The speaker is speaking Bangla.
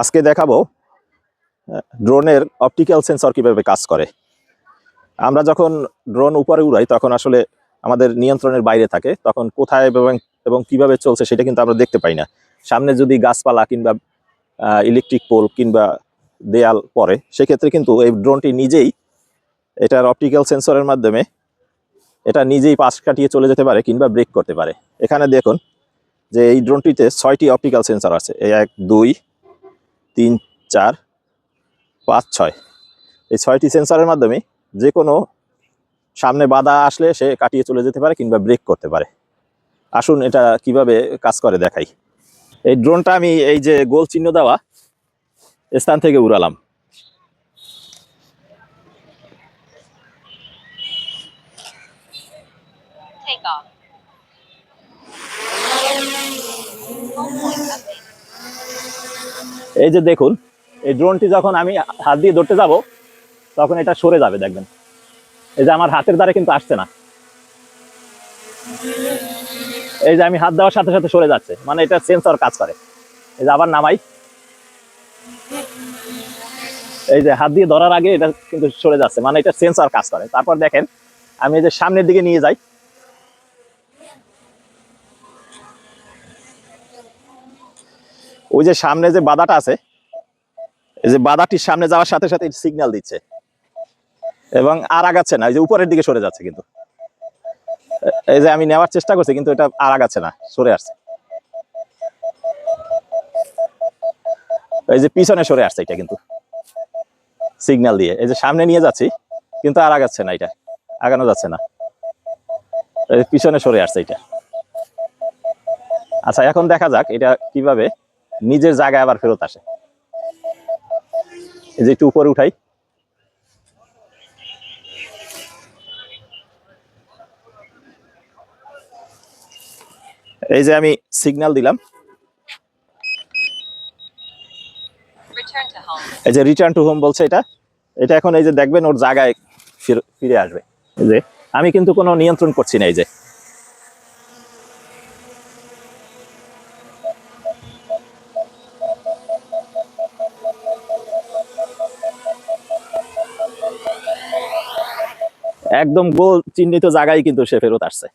আজকে দেখাবো ড্রোনের অপটিক্যাল সেন্সর কীভাবে কাজ করে। আমরা যখন ড্রোন উপরে উড়াই, তখন আসলে আমাদের নিয়ন্ত্রণের বাইরে থাকে, তখন কোথায় এবং এবং কীভাবে চলছে সেটা কিন্তু আমরা দেখতে পাই না। সামনে যদি গাছপালা কিংবা ইলেকট্রিক পোল কিংবা দেয়াল পড়ে, সেক্ষেত্রে কিন্তু এই ড্রোনটি নিজেই এটার অপটিক্যাল সেন্সরের মাধ্যমে এটা নিজেই পাশ কাটিয়ে চলে যেতে পারে কিংবা ব্রেক করতে পারে। এখানে দেখুন যে এই ড্রোনটিতে ছয়টি অপটিক্যাল সেন্সর আছে। এক, দুই তিন, চার, পাঁচ, ছয়। এই ছয়টি সেন্সরের মাধ্যমে যে কোনো সামনে বাধা আসলে সে কাটিয়ে চলে যেতে পারে কিংবা ব্রেক করতে পারে। আসুন এটা কীভাবে কাজ করে দেখাই। এই ড্রোনটা আমি এই যে গোল চিহ্ন দেওয়া স্থান থেকে উড়ালাম। Take off. এই যে দেখুন, এই ড্রোনটি যখন আমি হাত দিয়ে ধরতে যাব, তখন এটা সরে যাবে, দেখবেন। এই যে আমার হাতের দ্বারা কিন্তু আসছে না। এই যে আমি হাত দেওয়ার সাথে সাথে সরে যাচ্ছে মানে এটা সেন্সর কাজ করে। এই যে আবার নামাই। এই যে হাত দিয়ে ধরার আগে এটা কিন্তু সরে যাচ্ছে মানে এটা সেন্সর কাজ করে। তারপর দেখেন, আমি এই যে সামনের দিকে নিয়ে যাই। ওই যে সামনে যে বাধাটা আছে, এই যে বাধাটির সামনে যাওয়ার সাথে সাথে সিগন্যাল দিচ্ছে। এবং আর আগাচ্ছে না, এই যে উপরের দিকে সরে যাচ্ছে কিন্তু। এই যে আমি নেওয়ার চেষ্টা করছি, কিন্তু এটা আর আগাচ্ছে না, সরে আসছে। এই যে পিছনে সরে আসছে এটা কিন্তু সিগন্যাল দিয়ে। এই যে সামনে নিয়ে যাচ্ছি, কিন্তু আর আগাচ্ছে না এটা, আগানো যাচ্ছে না। পিছনে সরে আসছে এটা। আচ্ছা এখন দেখা যাক এটা কীভাবে নিজের জায়গায় আবার ফেরত আসে। এই যে একটু উপরে উঠাই। এই যে আমি সিগন্যাল দিলাম. এই যে রিটার্ন টু হোম বলছে এটা। এটা এখন এই যে দেখবেন ওর জায়গায় ফিরে আসবে। এই যে আমি কিন্তু কোনো নিয়ন্ত্রণ করছি না এই যে। একদম গোল চিহ্নিত জায়গায় কিন্তু সে ফেরত আসছে।